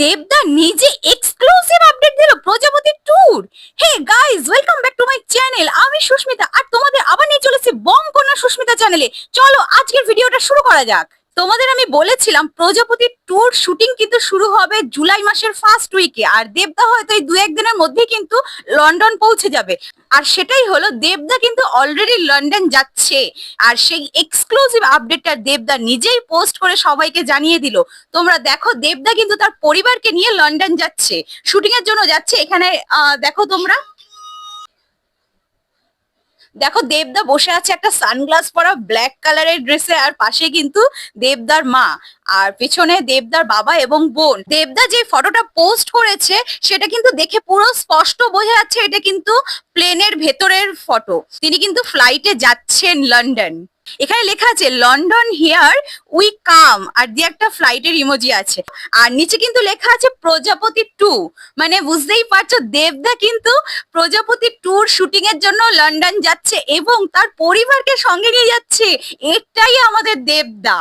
দেবদা নিজে exclusive update দিল প্রজাপতি tour hey guys welcome back to my channel আমি সুস্মিতা, আর তোমাদের আবার নিয়ে চলেছি বঙ্কনা সুস্মিতা চ্যানেলে চলো আজকের ভিডিওটা শুরু করা যাক। তোমাদের আমি বলেছিলাম, প্রজাপতি ট্যুর শুটিং কিন্তু শুরু হবে জুলাই মাসের ফার্স্ট উইকে আর দেবদা হয়তো এই দু একদিনের মধ্যেই কিন্তু লন্ডন পৌঁছে যাবে। আর সেটাই হলো, দেবদা কিন্তু অলরেডি লন্ডন যাচ্ছে। আর সেই এক্সক্লুসিভ আপডেটটা দেবদা নিজেই পোস্ট করে সবাইকে জানিয়ে দিল। তোমরা দেখো, দেবদা কিন্তু তার পরিবারকে নিয়ে লন্ডন যাচ্ছে। শুটিং এর জন্য যাচ্ছে। এখানে দেখো তোমরা। দেখো দেবদা বসে আছে একটা সানগ্লাস পরা ব্ল্যাক কালারের ড্রেসে আর পাশে কিন্তু দেবদার মা। আর পেছনে দেবদার বাবা এবং বোন। দেবদা যে ফটোটা পোস্ট করেছে, সেটা কিন্তু দেখে পুরো স্পষ্ট বোঝা যাচ্ছে এটা কিন্তু প্লেনের ভেতরের ফটো। তিনি কিন্তু ফ্লাইটে যাচ্ছেন লন্ডন। এখানে লেখা আছে লন্ডন হিয়ার উই কাম আর দিয়ে একটা ফ্লাইটের ইমোজি আছে। আর নিচে কিন্তু লেখা আছে প্রজাপতি টু মানে বুঝতেই পারছ, দেবদা কিন্তু প্রজাপতি ট্যুর শুটিং এর জন্য লন্ডন যাচ্ছে এবং তার পরিবারকে সঙ্গে নিয়ে যাচ্ছে। এটাই আমাদের দেবদা।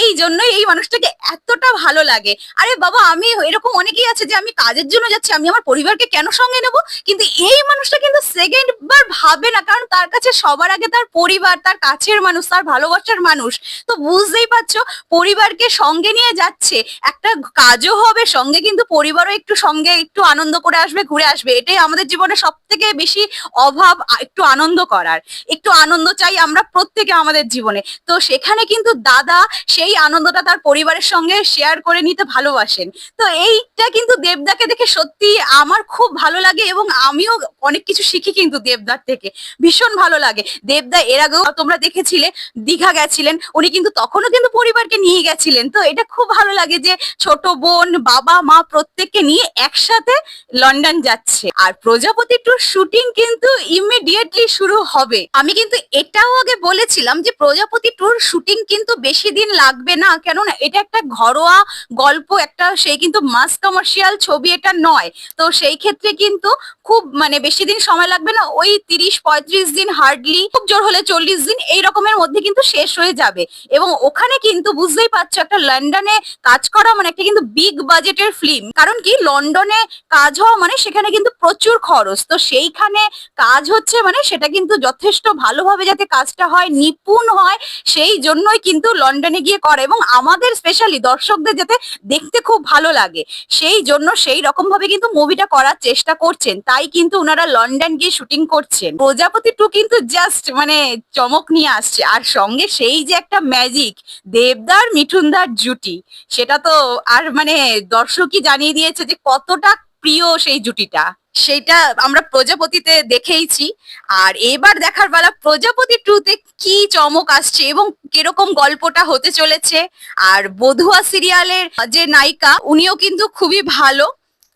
এই জন্যই এই মানুষটাকে এতটা ভালো লাগে। আরে বাবা, আমি এরকম অনেকেই আছে যে আমি কাজের জন্য যাচ্ছি, আমি আমার পরিবারকে কেন সঙ্গে নেব? কিন্তু এই মানুষটা কিন্তু সেকেন্ড বার ভাবে না, কারণ তার কাছে সবার আগে তার পরিবার, তার কাছের মানুষ। তার ভালোবাসার মানুষ। তো বুঝতেই পারছ, পরিবারকে সঙ্গে নিয়ে যাচ্ছে। একটা কাজও হবে, সঙ্গে কিন্তু পরিবারও একটু সঙ্গে একটু আনন্দ করে আসবে, ঘুরে আসবে। এটাই আমাদের জীবনে সব থেকে বেশি অভাব, একটু আনন্দ করার। একটু আনন্দ চাই আমরা প্রত্যেকে আমাদের জীবনে। তো সেখানে কিন্তু দাদা সেই আনন্দটা তার পরিবারের সঙ্গে শেয়ার করে নিতে ভালোবাসেন। তো এইটা কিন্তু দেবদাকে দেখে সত্যি আমার খুব ভালো লাগে এবং আমিও অনেক কিছু শিখি কিন্তু দেবদার থেকে। ভীষণ ভালো লাগে। দেবদা এর আগেও তোমরা দেখেছিলে দীঘা গেছিলেন, উনি কিন্তু তখনও কিন্তু পরিবারকে নিয়ে গেছিলেন। তো এটা খুব ভালো লাগে যে ছোট বোন, বাবা, মা প্রত্যেককে নিয়ে একসাথে লন্ডন যাচ্ছে। আর প্রজাপতি টুর শুটিং কিন্তু ইমিডিয়েটলি শুরু হবে। আমি কিন্তু এটাও আগে বলেছিলাম যে প্রজাপতি টুর শুটিং কিন্তু বেশি দিন লাগবে না, কেননা এটা একটা ঘরোয়া গল্প, একটা সেই কিন্তু মাস কমার্শিয়াল ছবি, এটা নয়। তো সেই ক্ষেত্রে কিন্তু খুব মানে বেশি দিন সময় লাগবে না, ওই তিরিশ পঁয়ত্রিশ দিন হার্ডলি খুব জোর হলে চল্লিশ দিন, এই রকমের মধ্যে কিন্তু শেষ হয়ে যাবে। এবং ওখানে কিন্তু বুঝতেই পারছ একটা লন্ডনে কাজ করা মানে একটা কিন্তু বিগ বাজেটের ফিল্ম কারণ কি? লন্ডনে কাজ হওয়া মানে সেখানে কিন্তু প্রচুর খরচ। তো সেইখানে কাজ হচ্ছে মানে সেটা কিন্তু যথেষ্ট ভালোভাবে যাতে কাজটা হয়, নিপুণ হয়, সেই জন্যই কিন্তু লন্ডনে গিয়ে করে। এবং আমাদের স্পেশালি দর্শকদের যাতে দেখতে খুব ভালো লাগে, সেই জন্য সেই রকম ভাবে কিন্তু মুভিটা করার চেষ্টা করছেন। তাই কিন্তু ওনারা লন্ডন গিয়ে শুটিং করছেন। প্রজাপতি টু কিন্তু জাস্ট মানে চমক নিয়ে আসছে। আর সঙ্গে সেই যে একটা ম্যাজিক দেবদার মিঠুনদার জুটি, সেটা তো আর মানে দর্শকই জানিয়ে দিয়েছে যে কতটা প্রিয় সেই জুটিটা। সেটা আমরা প্রজাপতিতে দেখেইছি। আর এবার দেখার বেলা প্রজাপতি ট্রুতে কি চমক আসছে এবং কীরকম গল্পটা হতে চলেছে। আর বধুয়া সিরিয়ালের যে নায়িকা, উনিও কিন্তু খুবই ভালো।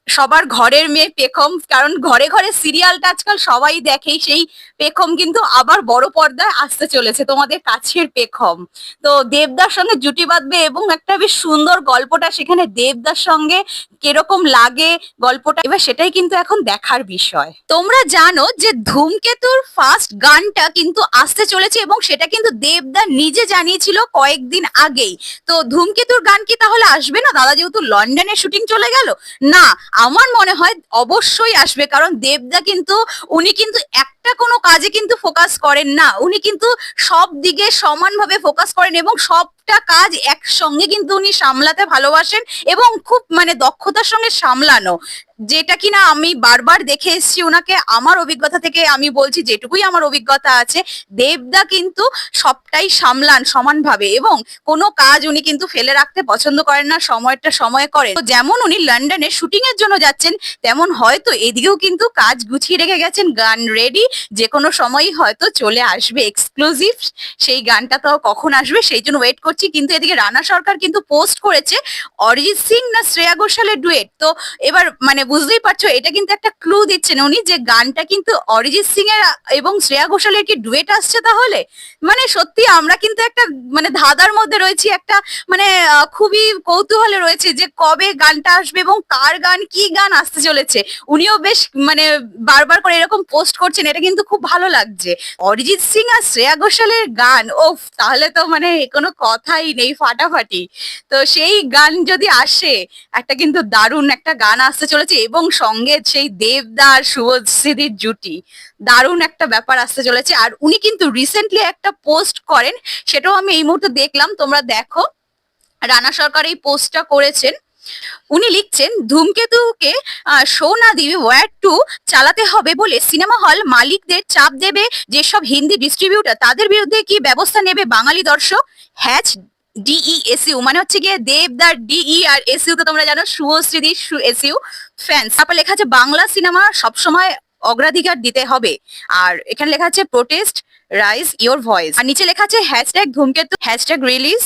সবার ঘরের মেয়ে পেখম, কারণ ঘরে ঘরে সিরিয়ালটা আজকাল সবাই দেখেই, সেই পেখম কিন্তু আবার বড় পর্দায় আসতে চলেছে, তোমাদের কাছের পেখম। তো দেবদার সঙ্গে জুটি বাঁধবে এবং একটা বেশ সুন্দর গল্পটা সেখানে দেবদার সঙ্গে কীরকম লাগে গল্পটা, এবার সেটাই কিন্তু এখন দেখার বিষয়। তোমরা জানো যে ধূমকেতুর ফার্স্ট গানটা কিন্তু আসতে চলেছে এবং সেটা কিন্তু দেবদা নিজে জানিয়েছিল কয়েকদিন আগেই। তো ধূমকেতুর গান কি তাহলে আসবে না? দাদা যেহেতু লন্ডনে শুটিং চলে গেল। না আমার মনে হয় অবশ্যই আসবে কারণ দেবদা কিন্তু উনি কিন্তু একটা কোনো কাজে কিন্তু ফোকাস করেন না। উনি কিন্তু সব দিকে সমানভাবে ফোকাস করেন এবং সবটা কাজ একসঙ্গে কিন্তু উনি সামলাতে ভালোবাসেন এবং খুব মানে দক্ষতার সঙ্গে সামলানো। যেটা কিনা আমি বারবার দেখে এসেছি ওনাকে আমার অভিজ্ঞতা থেকে আমি বলছি যেটুকুই আমার অভিজ্ঞতা আছে, দেবদা কিন্তু সবটাই সামলান সমানভাবে এবং কোনো কাজ উনি কিন্তু ফেলে রাখতে পছন্দ করেন না, সময়টা সময় করে। তো যেমন উনি লন্ডনে শুটিং এর জন্য যাচ্ছেন, তেমন হয়তো এদিকেও কিন্তু কাজ গুছিয়ে রেখে গেছেন, গান রেডি যে কোনো সময়ই হয়তো চলে আসবে এক্সক্লুসিভ সেই গানটা তো কখন আসবে সেই জন্য ওয়েট করছি। কিন্তু এদিকে রানা সরকার কিন্তু পোস্ট করেছে অরিজিৎ সিং না শ্রেয়া ঘোষালের ডুয়েট তো এবার মানে বুঝতেই পারছ, এটা কিন্তু একটা ক্লু দিচ্ছেন উনি যে গানটা কিন্তু অরিজিৎ সিং এর এবং শ্রেয়া ঘোষালের কি ডুয়েট আসছে তাহলে? মানে সত্যি আমরা কিন্তু একটা মানে ধাঁধার মধ্যে রয়েছি, একটা মানে খুবই কৌতূহলে রয়েছে যে কবে গানটা আসবে এবং কার গান, কি গান আসতে চলেছে। উনিও বেশ মানে বারবার করে এরকম পোস্ট করছেন, এটা কিন্তু খুব ভালো লাগছে। অরিজিৎ সিং আর শ্রেয়া ঘোষালের গান, ওফ, তাহলে তো মানে কোনো কথাই নেই ফাটাফাটি। তো সেই গান যদি আসে, একটা কিন্তু দারুণ একটা গান আসতে চলেছে এবং সঙ্গে সেই দেবদার শুভশ্রীদির জুটি, দারুণ একটা ব্যাপার আসতে চলেছে। আর উনি কিন্তু রিসেন্টলি একটা পোস্ট করেন, সেটাও আমি এই মুহূর্তে দেখলাম, তোমরা দেখো। রানা সরকার এই পোস্টটা করেছেন। উনি লিখছেন, ধূমকেতুকে শো না দিয়ে টু চালাতে হবে বলে সিনেমা হল মালিকদের চাপ দেবে যেসব হিন্দি ডিস্ট্রিবিউটার তাদের বিরুদ্ধে কি ব্যবস্থা নেবে বাঙালি দর্শক? হ্যাচ ডিই এসইউ মানে হচ্ছে গিয়ে দেবদার ডিই আর এসইউ তো তোমরা জানো, শুভশ্রীদি এসইউ ফ্যান্স তারপর লেখা আছে, বাংলা সিনেমা সবসময় অগ্রাধিকার দিতে হবে। আর এখানে লেখা আছে প্রোটেস্ট রাইজ ইওর ভয়েস আর নিচে লেখা আছে hashtag Dhumketu hashtag release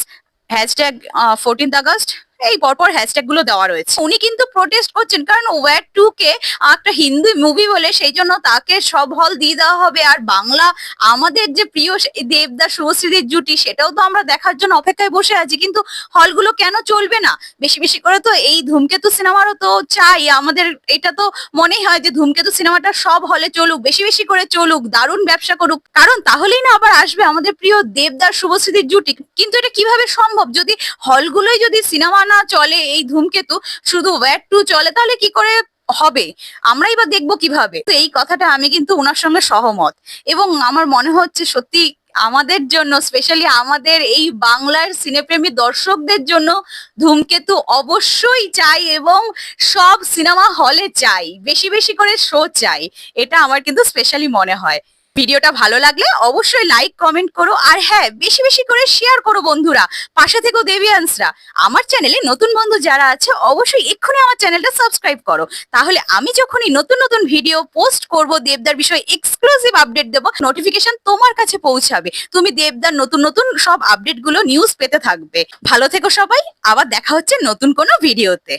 hashtag fourteenth August এই পরপর হ্যাশট্যাগগুলো দেওয়া রয়েছে। উনি কিন্তু প্রোটেস্ট করছেন কারণ ওয়ার টু কে একটা হিন্দি মুভি বলে সেই জন্য তাকে সব হল দিয়ে দেওয়া হবে। আর বাংলা আমাদের যে প্রিয় দেবদাস শুভশ্রীদের জুটি সেটাও তো আমরা দেখার জন্য অপেক্ষায় বসে আছি। কিন্তু হলগুলো কেন চলবে না? বেশি বেশি করে তো এই ধূমকেতু সিনেমারও তো চাই। আমাদের এটা তো মনেই হয় যে ধূমকেতু সিনেমাটা সব হলে চলুক, বেশি বেশি করে চলুক, দারুণ ব্যবসা করুক। কারণ তাহলেই না আবার আসবে আমাদের প্রিয় দেবদাস শুভশ্রীদের জুটি। কিন্তু এটা কীভাবে সম্ভব? যদি হলগুলোই যদি সিনেমা না চলে এই ধূমকেতু শুধু ওয়ার টু চলে, তাহলে কি করে হবে? আমরাই বা দেখব কীভাবে? তো এই কথাটা আমি কিন্তু ওনার সঙ্গে সহমত। এবং আমার মনে হচ্ছে সত্যি আমাদের জন্য স্পেশালি আমাদের এই বাংলার সিনেপ্রেমী দর্শকদের জন্য ধূমকেতু অবশ্যই চাই এবং সব সিনেমা হলে চাই। বেশি বেশি করে শো চাই। এটা আমার কিন্তু স্পেশালি মনে হয়। ভিডিওটা ভালো লাগলে অবশ্যই লাইক কমেন্ট করো। আর হ্যাঁ বেশি বেশি করে শেয়ার করো বন্ধুরা, পাশে থেকেও দেবিয়ান্সরা আমার চ্যানেলে নতুন বন্ধু যারা আছে, অবশ্যই এক্ষুনি আমার চ্যানেলটা সাবস্ক্রাইব করো। তাহলে আমি যখনই নতুন নতুন ভিডিও পোস্ট করব, দেবদার বিষয়ে এক্সক্লুসিভ আপডেট দেবো নোটিফিকেশন তোমার কাছে পৌঁছাবে। তুমি দেবদার নতুন নতুন সব আপডেটগুলো নিউজ পেতে থাকবে। ভালো থেকো সবাই, আবার দেখা হচ্ছে নতুন কোনো ভিডিওতে